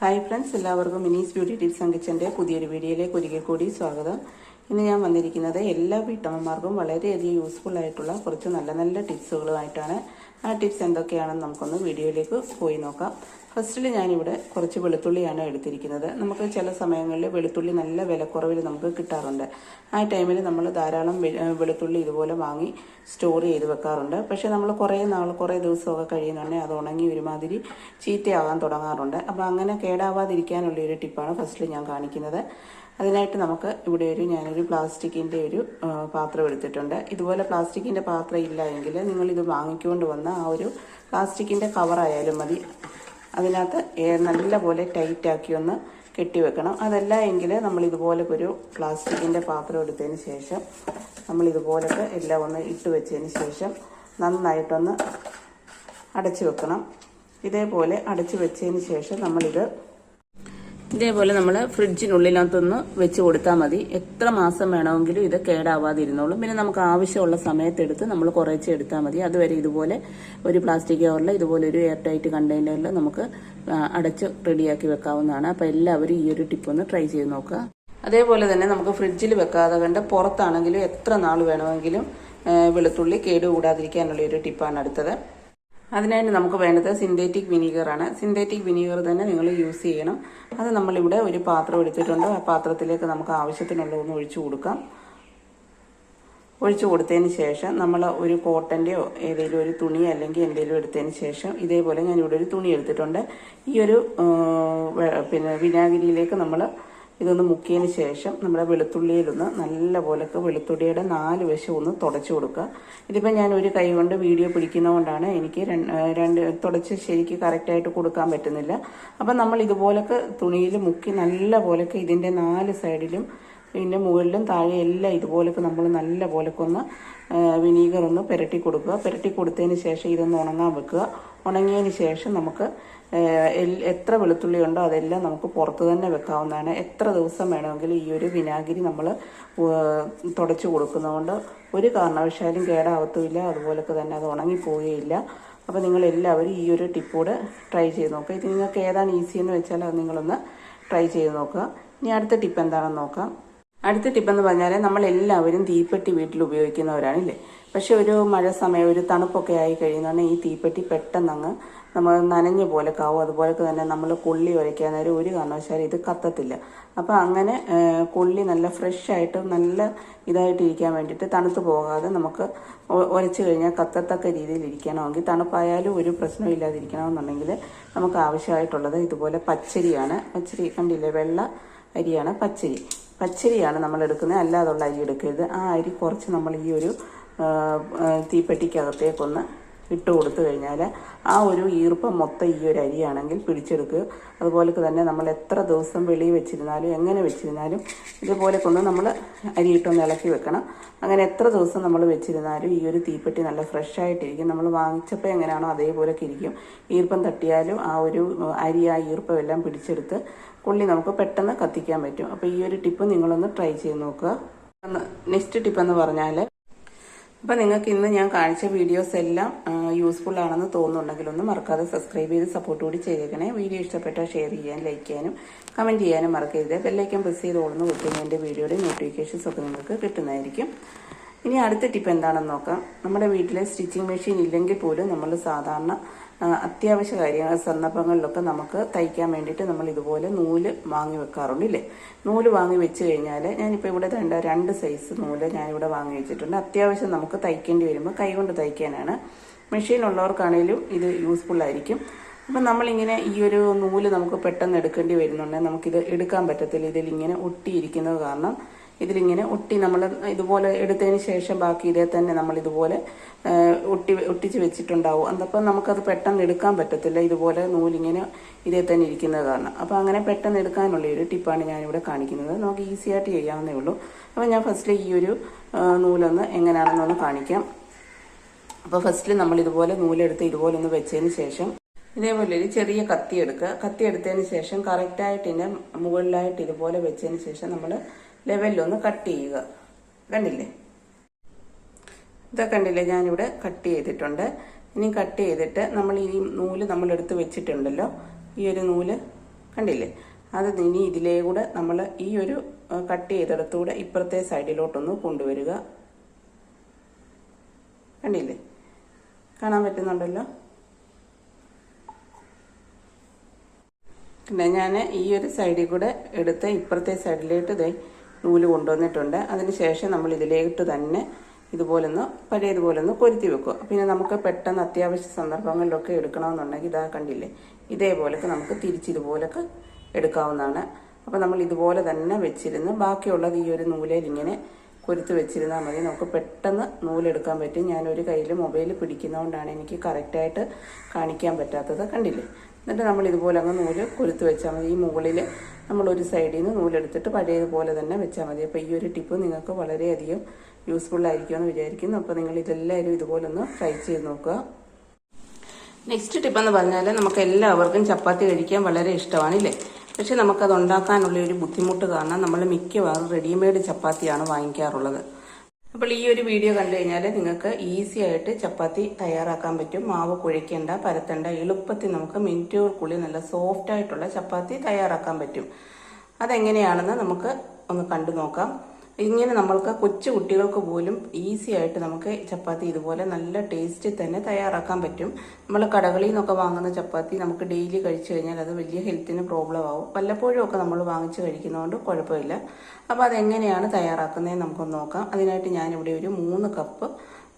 Hi friends എല്ലാവർക്കും മിനീസ് beauty tips അങ്കിച്ചന്റെ പുതിയൊരു വീഡിയോയിലേക്ക് ഒരിക്കൽ കൂടി സ്വാഗതം. ഇന്ന് ഞാൻ വന്നിരിക്കുന്നത് എല്ലാ വീട്ടമ്മമാർക്കും വളരെയധികം യൂസ്ഫുൾ ആയിട്ടുള്ള കുറച്ച് നല്ല നല്ല ടിപ്സുകളുമായിട്ടാണ് ആ ടിപ്സ് എന്തൊക്കെയാണെന്ന് നമുക്കൊന്ന് വീഡിയോയിലേക്ക് പോയി നോക്കാം. ഫസ്റ്റിൽ ഞാനിവിടെ കുറച്ച് വെളുത്തുള്ളിയാണ് എടുത്തിരിക്കുന്നത്. നമുക്ക് ചില സമയങ്ങളിൽ വെളുത്തുള്ളി നല്ല വിലക്കുറവിൽ നമുക്ക് കിട്ടാറുണ്ട്. ആ ടൈമിൽ നമ്മൾ ധാരാളം വെളുത്തുള്ളി ഇതുപോലെ വാങ്ങി സ്റ്റോർ ചെയ്ത് വെക്കാറുണ്ട്. പക്ഷേ നമ്മൾ കുറേ നാൾ കുറേ ദിവസമൊക്കെ കഴിയുന്നുണ്ടെങ്കിൽ അത് ഉണങ്ങി ഒരുമാതിരി ചീത്തയാകാൻ തുടങ്ങാറുണ്ട്. അപ്പോൾ അങ്ങനെ കേടാവാതിരിക്കാനുള്ള ഒരു ടിപ്പാണ് ഫസ്റ്റിൽ ഞാൻ കാണിക്കുന്നത്. അതിനായിട്ട് നമുക്ക് ഇവിടെ ഒരു ഞാനൊരു പ്ലാസ്റ്റിക്കിന്റെ ഒരു പാത്രം എടുത്തിട്ടുണ്ട്. ഇതുപോലെ പ്ലാസ്റ്റിക്കിന്റെ പാത്രം ഇല്ല എങ്കിൽ നിങ്ങളിത് വാങ്ങിക്കൊണ്ട് വന്ന ആ ഒരു പ്ലാസ്റ്റിക്കിന്റെ കവറായാലും മതി. അതിനകത്ത് നല്ലപോലെ ടൈറ്റാക്കി ഒന്ന് കെട്ടിവെക്കണം അതല്ല എങ്കിൽ നമ്മൾ ഇതുപോലെ ഒരു പ്ലാസ്റ്റിക്കിന്റെ പാത്രം എടുത്തതിന് ശേഷം നമ്മൾ ഇതുപോലൊക്കെ എല്ലാം ഒന്ന് ഇട്ട് വെച്ചതിന് ശേഷം നന്നായിട്ടൊന്ന് അടച്ചു വെക്കണം. ഇതേപോലെ അടച്ചു വെച്ചതിന് ശേഷം നമ്മളിത് ഇതേപോലെ നമ്മൾ ഫ്രിഡ്ജിനുള്ളിനകത്തൊന്ന് വെച്ച് കൊടുത്താൽ മതി. എത്ര മാസം വേണമെങ്കിലും ഇത് കേടാവാതിരുന്നോളും. പിന്നെ നമുക്ക് ആവശ്യമുള്ള സമയത്തെടുത്ത് നമ്മൾ കുറേശ്ശെ എടുത്താൽ മതി. അതുവരെ ഇതുപോലെ ഒരു പ്ലാസ്റ്റിക് കവറിൽ ഇതുപോലെ ഒരു എയർ ടൈറ്റ് കണ്ടെയ്നറിൽ നമുക്ക് അടച്ച് റെഡിയാക്കി വെക്കാവുന്നതാണ്. അപ്പോൾ എല്ലാവരും ഈ ഒരു ടിപ്പ് ഒന്ന് ട്രൈ ചെയ്ത് നോക്കുക. അതേപോലെ തന്നെ നമുക്ക് ഫ്രിഡ്ജിൽ വെക്കാതെ കണ്ട് പുറത്താണെങ്കിലും എത്ര നാൾ വേണമെങ്കിലും വെളുത്തുള്ളി കേടുകൂടാതിരിക്കാനുള്ള ഒരു ടിപ്പാണ് അടുത്തത്. അതിനായിട്ട് നമുക്ക് വേണ്ടത് സിന്തറ്റിക് വിനീഗറാണ് സിന്തറ്റിക് വിനീഗർ തന്നെ നിങ്ങൾ യൂസ് ചെയ്യണം. അത് നമ്മളിവിടെ ഒരു പാത്രം എടുത്തിട്ടുണ്ട്. ആ പാത്രത്തിലേക്ക് നമുക്ക് ആവശ്യത്തിനുള്ള ഒന്ന് ഒഴിച്ചു കൊടുക്കാം. ഒഴിച്ചു കൊടുത്തതിന് ശേഷം നമ്മൾ ഒരു കോട്ടന്റെയോ ഏതെങ്കിലും ഒരു തുണി അല്ലെങ്കിൽ എന്തെങ്കിലും എടുത്തതിന് ശേഷം ഇതേപോലെ ഞാനിവിടെ ഒരു തുണി എടുത്തിട്ടുണ്ട്. ഈ ഒരു പിന്നെ വിനാഗിരിയിലേക്ക് നമ്മൾ ഇതൊന്ന് മുക്കിയതിന് ശേഷം നമ്മുടെ വെളുത്തുള്ളിയിലൊന്ന് നല്ല പോലൊക്കെ വെളുത്തുള്ളിയുടെ നാല് വശം ഒന്ന് തുടച്ചു കൊടുക്കുക. ഇതിപ്പോൾ ഞാൻ ഒരു കൈ കൊണ്ട് വീഡിയോ പിടിക്കുന്നതുകൊണ്ടാണ് എനിക്ക് രണ്ട് തുടച്ച് ശരിക്ക് കറക്റ്റായിട്ട് കൊടുക്കാൻ പറ്റുന്നില്ല. അപ്പം നമ്മൾ ഇതുപോലൊക്കെ തുണിയിൽ മുക്കി നല്ല പോലൊക്കെ ഇതിന്റെ നാല് സൈഡിലും ഇതിന്റെ മുകളിലും താഴെ എല്ലാം ഇതുപോലൊക്കെ നമ്മൾ നല്ല പോലൊക്കെ ഒന്ന് വിനീഗർ ഒന്ന് പുരട്ടി കൊടുക്കുക. പുരട്ടി കൊടുത്തതിന് ശേഷം ഇതൊന്ന് ഉണങ്ങാൻ വെക്കുക. ഉണങ്ങിയതിന് ശേഷം നമുക്ക് എത്ര വെളുത്തുള്ളി ഉണ്ടോ അതെല്ലാം നമുക്ക് പുറത്ത് തന്നെ വെക്കാവുന്നതാണ്. എത്ര ദിവസം വേണമെങ്കിലും ഈ ഒരു വിനാഗിരി നമ്മൾ തുടച്ചു കൊടുക്കുന്നതുകൊണ്ട് ഒരു കാരണവശാലും കേടാവത്തുമില്ല. അതുപോലൊക്കെ തന്നെ അത് ഉണങ്ങിപ്പോവുകയില്ല. അപ്പോൾ നിങ്ങൾ എല്ലാവരും ഈ ഒരു ടിപ്പൂടെ ട്രൈ ചെയ്ത് നോക്കുക. ഇത് നിങ്ങൾക്ക് ഏതാണ് ഈസി എന്ന് വെച്ചാൽ അത് നിങ്ങളൊന്ന് ട്രൈ ചെയ്ത് നോക്കുക. ഇനി അടുത്ത ടിപ്പ് എന്താണെന്ന് നോക്കാം. അടുത്ത ടിപ്പ് എന്ന് പറഞ്ഞാൽ നമ്മൾ എല്ലാവരും തീപ്പെട്ടി വീട്ടിൽ ഉപയോഗിക്കുന്നവരാണ് ഇല്ലേ പക്ഷെ ഒരു മഴ സമയം ഒരു തണുപ്പൊക്കെ ആയി കഴിയുന്നതാണ് ഈ തീപ്പെട്ടി പെട്ടെന്ന് അങ്ങ് നമ്മൾ നനഞ്ഞ പോലെ കാവും. അതുപോലെ തന്നെ നമ്മൾ കൊള്ളി ഉരയ്ക്കാൻ നേരം ഒരു കാരണവശാലും ഇത് കത്തത്തില്ല. അപ്പോൾ അങ്ങനെ കൊള്ളി നല്ല ഫ്രഷ് ആയിട്ട് നല്ല ഇതായിട്ട് ഇരിക്കാൻ വേണ്ടിയിട്ട് തണുത്ത് പോകാതെ നമുക്ക് ഉരച്ച് കഴിഞ്ഞാൽ കത്തത്തക്ക രീതിയിൽ ഇരിക്കണമെങ്കിൽ തണുപ്പായാലും ഒരു പ്രശ്നവും ഇല്ലാതിരിക്കണമെന്നുണ്ടെങ്കിൽ നമുക്ക് ആവശ്യമായിട്ടുള്ളത് ഇതുപോലെ പച്ചരിയാണ്. പച്ചരി കണ്ടില്ലേ? വെള്ള അരിയാണ് പച്ചരി. പച്ചരിയാണ് നമ്മൾ എടുക്കുന്നത്. അല്ലാതുള്ള അരി എടുക്കരുത്. ആ അരി കുറച്ച് നമ്മൾ ഈ ഒരു തീപ്പെട്ടിക്കകത്തേക്കൊന്ന് ഇട്ട് കൊടുത്തു കഴിഞ്ഞാൽ ആ ഒരു ഈർപ്പം മൊത്തം ഈ ഒരു അരിയാണെങ്കിൽ പിടിച്ചെടുക്കുക. അതുപോലെ തന്നെ നമ്മൾ എത്ര ദിവസം വെളിയിൽ വെച്ചിരുന്നാലും എങ്ങനെ വെച്ചിരുന്നാലും ഇതുപോലെ കൊണ്ട് നമ്മൾ അരിയിട്ടൊന്ന് ഇളക്കി വെക്കണം. അങ്ങനെ എത്ര ദിവസം നമ്മൾ വെച്ചിരുന്നാലും ഈ ഒരു തീപ്പെട്ടി നല്ല ഫ്രഷ് ആയിട്ടിരിക്കും. നമ്മൾ വാങ്ങിച്ചപ്പോൾ എങ്ങനെയാണോ അതേപോലെയൊക്കെ ഇരിക്കും. ഈർപ്പം തട്ടിയാലും ആ ഒരു അരി ആ ഈർപ്പം എല്ലാം പിടിച്ചെടുത്ത് പുള്ളി നമുക്ക് പെട്ടെന്ന് കത്തിക്കാൻ പറ്റും. അപ്പോൾ ഈ ഒരു ടിപ്പ് നിങ്ങളൊന്ന് ട്രൈ ചെയ്ത് നോക്കുക. നെക്സ്റ്റ് ടിപ്പ് എന്ന് പറഞ്ഞാൽ അപ്പോൾ നിങ്ങൾക്ക് ഇന്ന് ഞാൻ കാണിച്ച വീഡിയോസ് എല്ലാം യൂസ്ഫുൾ ആണെന്ന് തോന്നുന്നുണ്ടെങ്കിൽ ഒന്ന് മറക്കാതെ സബ്സ്ക്രൈബ് ചെയ്ത് സപ്പോർട്ട് കൂടി ചെയ്തേക്കണേ. വീഡിയോ ഇഷ്ടപ്പെട്ടാൽ ഷെയർ ചെയ്യാനും ലൈക്ക് ചെയ്യാനും കമന്റ് ചെയ്യാനും മറക്കരുത്. ബെല്ലൈക്കൻ പ്രസ് ചെയ്ത് ഓടുന്ന കൊടുക്കുന്ന എന്റെ വീഡിയോയുടെ നോട്ടിഫിക്കേഷൻസ് ഒക്കെ നിങ്ങൾക്ക് കിട്ടുന്നതായിരിക്കും. ഇനി അടുത്ത ടിപ്പ് എന്താണെന്ന് നോക്കാം. നമ്മുടെ വീട്ടിലെ സ്റ്റിച്ചിങ് മെഷീൻ ഇല്ലെങ്കിൽ പോലും നമ്മൾ സാധാരണ അത്യാവശ്യ കാര്യങ്ങൾ സന്ദർഭങ്ങളിലൊക്കെ നമുക്ക് തയ്ക്കാൻ വേണ്ടിയിട്ട് നമ്മൾ ഇതുപോലെ നൂൽ വാങ്ങി വെക്കാറുണ്ട് ഇല്ലേ? നൂൽ വാങ്ങി വെച്ച് കഴിഞ്ഞാൽ ഞാനിപ്പോൾ ഇവിടെ രണ്ട് രണ്ട് സൈസ് നൂൽ ഞാനിവിടെ വാങ്ങി വെച്ചിട്ടുണ്ട്. അത്യാവശ്യം നമുക്ക് തയ്ക്കേണ്ടി വരുമ്പോൾ കൈകൊണ്ട് തയ്ക്കാനാണ്. മെഷീൻ ഉള്ളവർക്കാണേലും ഇത് യൂസ്ഫുൾ ആയിരിക്കും. അപ്പം നമ്മളിങ്ങനെ ഈ ഒരു നൂൽ നമുക്ക് പെട്ടെന്ന് എടുക്കേണ്ടി വരുന്നുണ്ടെങ്കിൽ നമുക്കിത് എടുക്കാൻ പറ്റത്തില്ല. ഇതിലിങ്ങനെ ഒട്ടിയിരിക്കുന്നത് കാരണം ഇതിലിങ്ങനെ ഒട്ടി നമ്മൾ ഇതുപോലെ എടുത്തതിന് ശേഷം ബാക്കി ഇതേ തന്നെ നമ്മൾ ഇതുപോലെ ഒട്ടി ഒട്ടിച്ച് വെച്ചിട്ടുണ്ടാവും. അതപ്പം നമുക്കത് പെട്ടെന്ന് എടുക്കാൻ പറ്റത്തില്ല. ഇതുപോലെ നൂലിങ്ങനെ ഇതേ തന്നെ ഇരിക്കുന്നത് കാരണം. അപ്പോൾ അങ്ങനെ പെട്ടെന്ന് എടുക്കാനുള്ള ഒരു ടിപ്പാണ് ഞാനിവിടെ കാണിക്കുന്നത്. നമുക്ക് ഈസി ആയിട്ട് ചെയ്യാവുന്നേ ഉള്ളൂ. അപ്പോൾ ഞാൻ ഫസ്റ്റിൽ ഈ ഒരു നൂലൊന്ന് എങ്ങനെയാണെന്നൊന്ന് കാണിക്കാം. അപ്പോൾ ഫസ്റ്റിൽ നമ്മൾ ഇതുപോലെ നൂലെടുത്ത് ഇതുപോലെ ഒന്ന് വെച്ചതിന് ശേഷം ഇതേപോലെ ഒരു ചെറിയ കത്തി എടുക്കുക. കത്തി എടുത്തതിന് ശേഷം കറക്റ്റായിട്ട് ഇതിന്റെ മുകളിലായിട്ട് ഇതുപോലെ വെച്ചതിന് ശേഷം നമ്മൾ ലെവലിലൊന്ന് കട്ട് ചെയ്യുക. കണ്ടില്ലേ? ഇതൊക്കെ കണ്ടില്ലേ? ഞാനിവിടെ കട്ട് ചെയ്തിട്ടുണ്ട്. ഇനി കട്ട് ചെയ്തിട്ട് നമ്മൾ ഈ നൂൽ നമ്മൾ എടുത്ത് വെച്ചിട്ടുണ്ടല്ലോ. ഈ ഒരു നൂൽ കണ്ടില്ലേ? അത് ഇനി ഇതിലേ കൂടെ നമ്മൾ ഈ ഒരു കട്ട് ചെയ്തെടുത്തുകൂടെ ഇപ്പുറത്തെ സൈഡിലോട്ടൊന്ന് കൊണ്ടുവരിക. കണ്ടില്ലേ? കാണാൻ പറ്റുന്നുണ്ടല്ലോ? പിന്നെ ഞാൻ ഈ ഒരു സൈഡിൽ കൂടെ എടുത്ത് ഇപ്പുറത്തെ സൈഡിലോട്ട് ഇതേ നൂൽ കൊണ്ടുവന്നിട്ടുണ്ട്. അതിനുശേഷം നമ്മൾ ഇതിലേക്ക് തന്നെ ഇതുപോലൊന്ന് പഴയതുപോലൊന്ന് കൊരുത്തി വെക്കുക. പിന്നെ നമുക്ക് പെട്ടെന്ന് അത്യാവശ്യ സന്ദർഭങ്ങളിലൊക്കെ എടുക്കണമെന്നുണ്ടെങ്കിൽ ഇതാ കണ്ടില്ലേ? ഇതേപോലൊക്കെ നമുക്ക് തിരിച്ചിതുപോലൊക്കെ എടുക്കാവുന്നതാണ്. അപ്പോൾ നമ്മൾ ഇതുപോലെ തന്നെ വെച്ചിരുന്ന് ബാക്കിയുള്ളത് ഈ ഒരു നൂലയിൽ ഇങ്ങനെ കൊരുത്ത് വെച്ചിരുന്നാൽ മതി. നമുക്ക് പെട്ടെന്ന് നൂലെടുക്കാൻ പറ്റും. ഞാനൊരു കയ്യിൽ മൊബൈൽ പിടിക്കുന്നതുകൊണ്ടാണ് എനിക്ക് കറക്റ്റായിട്ട് കാണിക്കാൻ പറ്റാത്തത്. കണ്ടില്ലേ? എന്നിട്ട് നമ്മൾ ഇതുപോലെ അങ്ങ് നൂൽ കൊലുത്ത് വെച്ചാൽ മതി. ഈ മുകളിൽ നമ്മൾ ഒരു സൈഡിൽ നിന്ന് നൂലെടുത്തിട്ട് പഴയതുപോലെ തന്നെ വെച്ചാൽ മതി. അപ്പോൾ ഈ ഒരു ടിപ്പ് നിങ്ങൾക്ക് വളരെയധികം യൂസ്ഫുൾ ആയിരിക്കുമെന്ന് വിചാരിക്കുന്നു. അപ്പോൾ നിങ്ങൾ ഇതെല്ലാവരും ഇതുപോലെ ഒന്ന് ട്രൈ ചെയ്ത് നോക്കുക. നെക്സ്റ്റ് ടിപ്പ് എന്ന് പറഞ്ഞാൽ നമുക്ക് എല്ലാവർക്കും ചപ്പാത്തി കഴിക്കാൻ വളരെ ഇഷ്ടമാണ് ഇല്ലേ? പക്ഷെ നമുക്കത് ഉണ്ടാക്കാനുള്ള ഒരു ബുദ്ധിമുട്ട് കാരണം നമ്മൾ മിക്കവാറും റെഡിമെയ്ഡ് ചപ്പാത്തിയാണ് വാങ്ങിക്കാറുള്ളത്. അപ്പോൾ ഈ ഒരു വീഡിയോ കണ്ടു കഴിഞ്ഞാൽ നിങ്ങൾക്ക് ഈസി ആയിട്ട് ചപ്പാത്തി തയ്യാറാക്കാൻ പറ്റും. മാവ് കുഴയ്ക്കേണ്ട പരത്തേണ്ട. എളുപ്പത്തിൽ നമുക്ക് മിനിറ്റുകൾക്കുള്ളിൽ നല്ല സോഫ്റ്റ് ആയിട്ടുള്ള ചപ്പാത്തി തയ്യാറാക്കാൻ പറ്റും. അതെങ്ങനെയാണെന്ന് നമുക്ക് ഒന്ന് കണ്ടു നോക്കാം. ഇങ്ങനെ നമ്മൾക്ക് കൊച്ചു കുട്ടികൾക്ക് പോലും ഈസി ആയിട്ട് നമുക്ക് ചപ്പാത്തി ഇതുപോലെ നല്ല ടേസ്റ്റിൽ തന്നെ തയ്യാറാക്കാൻ പറ്റും. നമ്മൾ കടകളിൽ നിന്നൊക്കെ വാങ്ങുന്ന ചപ്പാത്തി നമുക്ക് ഡെയിലി കഴിച്ചു കഴിഞ്ഞാൽ അത് വലിയ ഹെൽത്തിന് പ്രോബ്ലം ആവും. വല്ലപ്പോഴും ഒക്കെ നമ്മൾ വാങ്ങിച്ച് കഴിക്കുന്നതുകൊണ്ട് കുഴപ്പമില്ല. അപ്പോൾ അതെങ്ങനെയാണ് തയ്യാറാക്കുന്നതെന്ന് നമുക്കൊന്ന് നോക്കാം. അതിനായിട്ട് ഞാനിവിടെ ഒരു മൂന്ന് കപ്പ്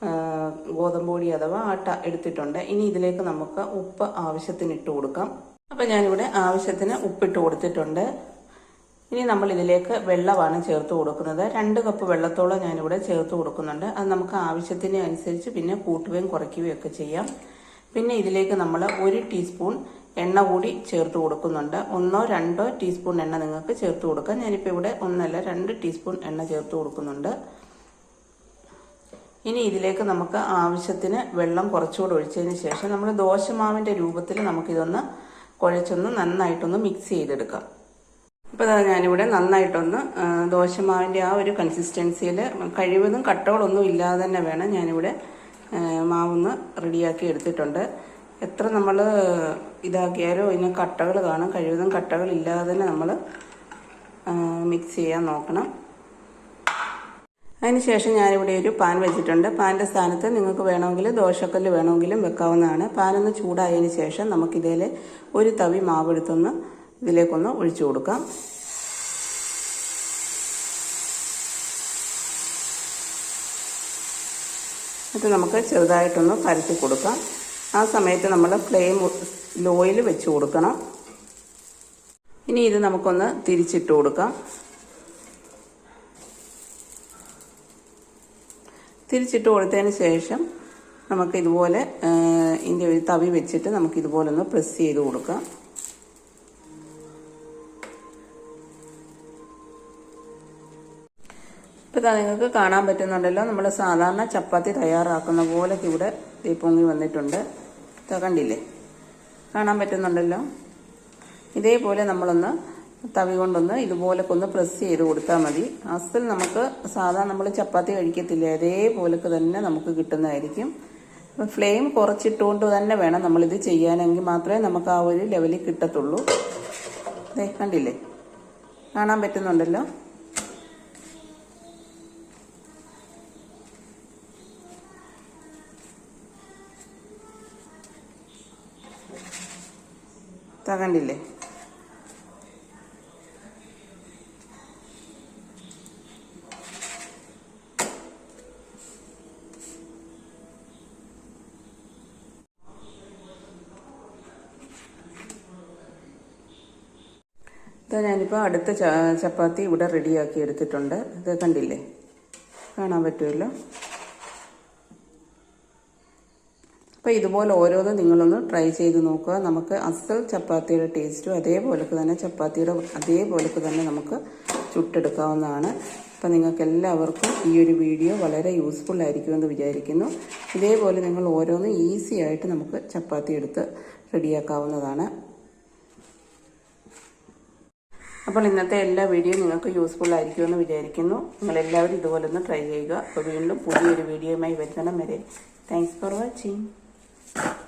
ഗോതമ്പൊടി ഗോതമ്പ് പൊടി അഥവാ ആട്ട എടുത്തിട്ടുണ്ട്. ഇനി ഇതിലേക്ക് നമുക്ക് ഉപ്പ് ആവശ്യത്തിന് ഇട്ട് കൊടുക്കാം. അപ്പം ഞാനിവിടെ ആവശ്യത്തിന് ഉപ്പിട്ട് കൊടുത്തിട്ടുണ്ട്. ഇനി നമ്മൾ ഇതിലേക്ക് വെള്ളമാണ് ചേർത്ത് കൊടുക്കുന്നത്. രണ്ട് കപ്പ് വെള്ളത്തോളം ഞാനിവിടെ ചേർത്ത് കൊടുക്കുന്നുണ്ട്. അത് നമുക്ക് ആവശ്യത്തിന് അനുസരിച്ച് പിന്നെ കൂട്ടുകയും കുറയ്ക്കുകയും ഒക്കെ ചെയ്യാം. പിന്നെ ഇതിലേക്ക് നമ്മൾ ഒരു ടീസ്പൂൺ എണ്ണ കൂടി ചേർത്ത് കൊടുക്കുന്നുണ്ട്. ഒന്നോ രണ്ടോ ടീസ്പൂൺ എണ്ണ നിങ്ങൾക്ക് ചേർത്ത് കൊടുക്കാം. ഞാനിപ്പോൾ ഇവിടെ ഒന്നല്ല രണ്ട് ടീസ്പൂൺ എണ്ണ ചേർത്ത് കൊടുക്കുന്നുണ്ട്. ഇനി ഇതിലേക്ക് നമുക്ക് ആവശ്യത്തിന് വെള്ളം കുറച്ചുകൂടെ ഒഴിച്ചതിന് ശേഷം നമ്മൾ ദോശമാവിന്റെ രൂപത്തിൽ നമുക്കിതൊന്ന് കുഴച്ചൊന്ന് നന്നായിട്ടൊന്ന് മിക്സ് ചെയ്തെടുക്കാം. ഇപ്പോൾ ഞാനിവിടെ നന്നായിട്ടൊന്ന് ദോശമാവിന്റെ ആ ഒരു കൺസിസ്റ്റൻസിയിൽ കഴിവതും കട്ടകളൊന്നും ഇല്ലാതെ തന്നെ വേണം ഞാനിവിടെ മാവൊന്ന് റെഡിയാക്കി എടുത്തിട്ടുണ്ട്. എത്ര നമ്മൾ ഇതാക്കിയാലും ഇതിന് കട്ടകൾ കാണും. കഴിവതും കട്ടകൾ ഇല്ലാതെ തന്നെ നമ്മൾ മിക്സ് ചെയ്യാൻ നോക്കണം. അതിനുശേഷം ഞാനിവിടെ ഒരു പാൻ വെച്ചിട്ടുണ്ട്. പാന്റെ സ്ഥാനത്ത് നിങ്ങൾക്ക് വേണമെങ്കിൽ ദോശക്കല്ല് വേണമെങ്കിലും വെക്കാവുന്നതാണ്. പാനൊന്ന് ചൂടായതിന് ശേഷം നമുക്കിതേൽ ഒരു തവി മാവെടുത്തൊന്ന് ഇതിലേക്കൊന്ന് ഒഴിച്ചു കൊടുക്കാം. എന്നിട്ട് നമുക്ക് ചെറുതായിട്ടൊന്ന് പരത്തി കൊടുക്കാം. ആ സമയത്ത് നമ്മൾ ഫ്ലെയിം ലോയിൽ വെച്ച് കൊടുക്കണം. ഇനി ഇത് നമുക്കൊന്ന് തിരിച്ചിട്ട് കൊടുക്കാം. തിരിച്ചിട്ട് കൊടുത്തതിന് ശേഷം നമുക്ക് ഇതുപോലെ ഇതിന്റെ ഒരു തവി വെച്ചിട്ട് നമുക്ക് ഇതുപോലെ ഒന്ന് പ്രസ് ചെയ്ത് കൊടുക്കാം. ഇതാ നിങ്ങൾക്ക് കാണാൻ പറ്റുന്നുണ്ടല്ലോ. നമ്മൾ സാധാരണ ചപ്പാത്തി തയ്യാറാക്കുന്ന പോലൊക്കെ ഇവിടെ തീപ്പൊങ്ങി പൊങ്ങി വന്നിട്ടുണ്ട്. ഇതാ കണ്ടില്ലേ? കാണാൻ പറ്റുന്നുണ്ടല്ലോ. ഇതേപോലെ നമ്മളൊന്ന് തവി കൊണ്ടൊന്ന് ഇതുപോലൊക്കെ ഒന്ന് പ്രസ് ചെയ്ത് കൊടുത്താൽ മതി. അസൽ നമുക്ക് സാധാരണ നമ്മൾ ചപ്പാത്തി കഴിക്കത്തില്ല? അതേപോലൊക്കെ തന്നെ നമുക്ക് കിട്ടുന്നതായിരിക്കും. ഫ്ലെയിം കുറച്ചിട്ടുകൊണ്ട് തന്നെ വേണം നമ്മളിത് ചെയ്യാനെങ്കിൽ മാത്രമേ നമുക്ക് ആ ഒരു ലെവലിൽ കിട്ടത്തുള്ളൂ. കണ്ടില്ലേ? കാണാൻ പറ്റുന്നുണ്ടല്ലോ? ദാ കണ്ടില്ലേ? ഇതാ ഞാനിപ്പോൾ അടുത്ത ചപ്പാത്തി ഇവിടെ റെഡിയാക്കി എടുത്തിട്ടുണ്ട്. ഇത് കണ്ടില്ലേ? കാണാൻ പറ്റുമല്ലോ? അപ്പോൾ ഇതുപോലെ ഓരോന്നും നിങ്ങളൊന്ന് ട്രൈ ചെയ്ത് നോക്കുക. നമുക്ക് അസൽ ചപ്പാത്തിയുടെ ടേസ്റ്റും അതേപോലൊക്കെ തന്നെ ചപ്പാത്തിയുടെ അതേപോലൊക്കെ തന്നെ നമുക്ക് ചുട്ടെടുക്കാവുന്നതാണ്. അപ്പം നിങ്ങൾക്ക് എല്ലാവർക്കും ഈ ഒരു വീഡിയോ വളരെ യൂസ്ഫുൾ ആയിരിക്കുമെന്ന് വിചാരിക്കുന്നു. ഇതേപോലെ നിങ്ങൾ ഓരോന്നും ഈസി ആയിട്ട് നമുക്ക് ചപ്പാത്തി എടുത്ത് റെഡിയാക്കാവുന്നതാണ്. അപ്പോൾ ഇന്നത്തെ എല്ലാ വീഡിയോ നിങ്ങൾക്ക് യൂസ്ഫുൾ ആയിരിക്കുമെന്ന് വിചാരിക്കുന്നു. നിങ്ങളെല്ലാവരും ഇതുപോലെ ഒന്ന് ട്രൈ ചെയ്യുക. അപ്പോൾ വീണ്ടും പുതിയൊരു വീഡിയോയുമായി വരുന്നണം വരെ. Thanks for watching Thank you.